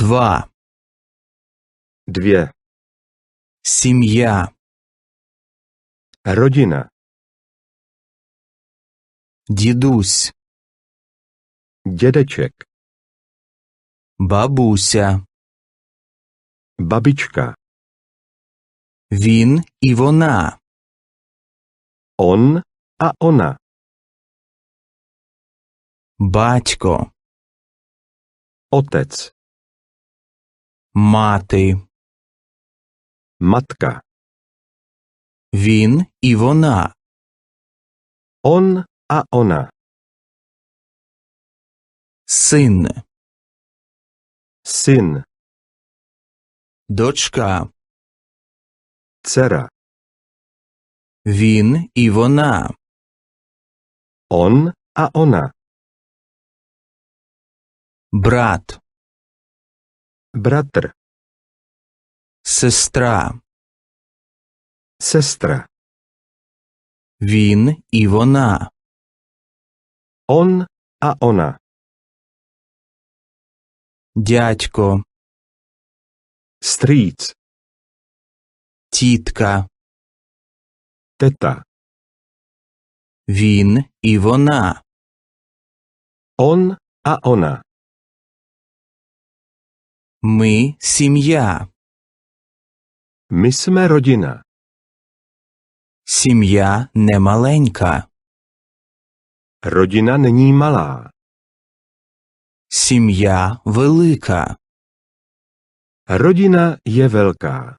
Два. dvě, Сім'я. rodina, Дідусь. dědeček, Бабуся. babička, Він і вона. on a ona, Батько. otec, Мати. matka, Він і вона. on a ona, Син. syn, Дочка. dcera, Він і вона. on a ona, Брат. bratr, Сестра. sestra, Він і вона. on a ona, Дядько. strýc, Тітка. teta, Він і вона. on a ona, Ми сім'я. my jsme rodina, Сім'я немаленька. rodina není malá, Сім'я велика. rodina je velká.